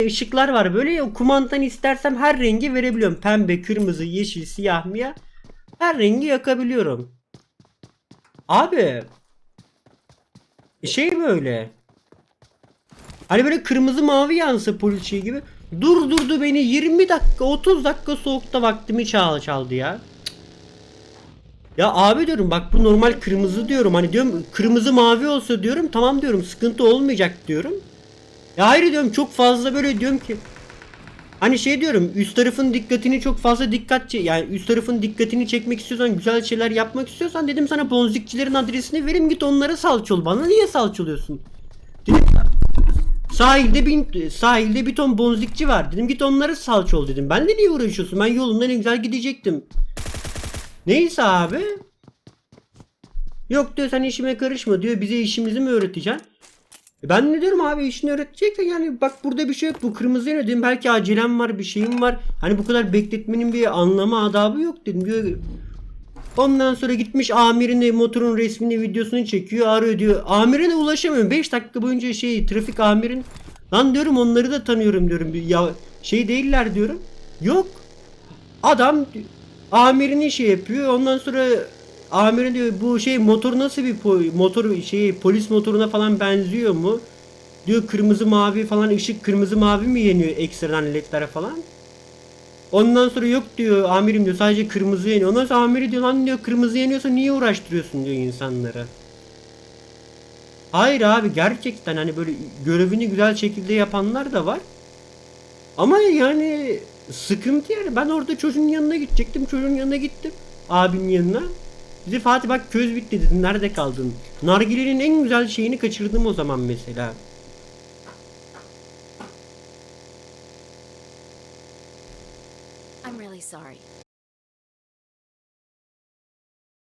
ışıklar var böyle kumandan istersem her rengi verebiliyorum. Pembe, kırmızı, yeşil, siyah, miyah. Her rengi yakabiliyorum. Abi şey böyle. Hani böyle kırmızı mavi yansa polis şey gibi. Durdurdu beni 20 dakika 30 dakika soğukta vaktimi çal çaldı ya. Ya abi diyorum bak bu normal kırmızı diyorum. Hani diyorum kırmızı mavi olsa diyorum tamam diyorum sıkıntı olmayacak diyorum. Ya hayır diyorum çok fazla böyle diyorum ki Hani şey diyorum üst tarafın dikkatini çok fazla dikkat yani üst tarafın dikkatini çekmek istiyorsan güzel şeyler yapmak istiyorsan dedim sana bonzikçilerin adresini verim git onlara salç ol. Bana niye salç oluyorsun? Dedim, sahilde bir sahilde bir ton bonzikçi var. Dedim git onlara salç ol dedim. Ben de niye uğraşıyorsun? Ben yolumdan en güzel gidecektim. Neyse abi. Yok diyor sen işime karışma diyor. Bize işimizi mi öğreteceksin? E Ben ne diyorum abi işini öğretecek de yani bak burada bir şey yok. Bu kırmızı yana dedim belki acelem var bir şeyim var. Hani bu kadar bekletmenin bir anlamı adabı yok dedim diyor. Ondan sonra gitmiş amirine motorun resmini videosunu çekiyor arıyor diyor. Amirine ulaşamıyorum 5 dakika boyunca şey trafik amirin. Lan diyorum onları da tanıyorum diyorum. Ya şey değiller diyorum. Yok. Adam amirini şey yapıyor. Ondan sonra amirin diyor bu şey motor nasıl bir motor şey polis motoruna falan benziyor mu? Diyor kırmızı mavi falan ışık kırmızı mavi mi yanıyor ekstradan ledlere falan? Ondan sonra yok diyor amirim diyor sadece kırmızı yanıyor. Ondan sonra amiri diyor lan diyor kırmızı yanıyorsa niye uğraştırıyorsun diyor insanlara. Hayır abi gerçekten hani böyle görevini güzel şekilde yapanlar da var. Ama yani sıkıntı yani ben orada çocuğun yanına gidecektim çocuğun yanına gittim abimin yanına. Bize Fatih bak köz bitti dedin nerede kaldın? Nargilenin en güzel şeyini kaçırdım o zaman mesela. I'm really sorry.